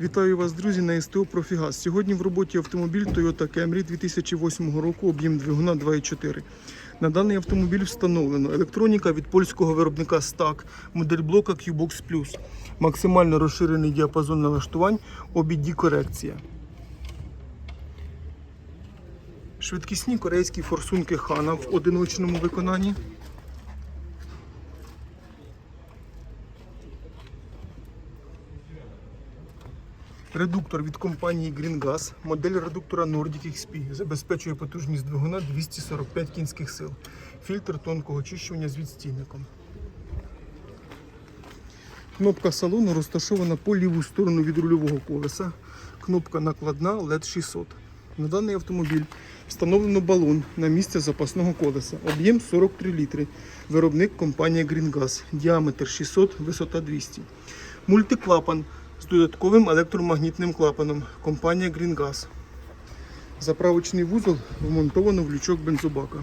Вітаю вас, друзі, на СТО Профігаз. Сьогодні в роботі автомобіль Toyota Camry 2008 року, об'єм двигуна 2.4. На даний автомобіль встановлено електроніка від польського виробника STAC, модель блока Qbox Plus, максимально розширений діапазон налаштувань, обіді корекція. Швидкісні корейські форсунки Хана в одиночному виконанні. Редуктор від компанії GreenGas. Модель редуктора Nordic XP забезпечує потужність двигуна 245 кінських сил. Фільтр тонкого очищування з відстійником. Кнопка салону розташована по ліву сторону від рульового колеса. Кнопка накладна LED 600. На даний автомобіль встановлено балон на місце запасного колеса. Об'єм 43 літри. Виробник компанія GreenGas. Діаметр 600, висота 200. Мультиклапан з додатковим електромагнітним клапаном. Компанія GreenGas. Заправочний вузол вмонтовано в лючок бензобака.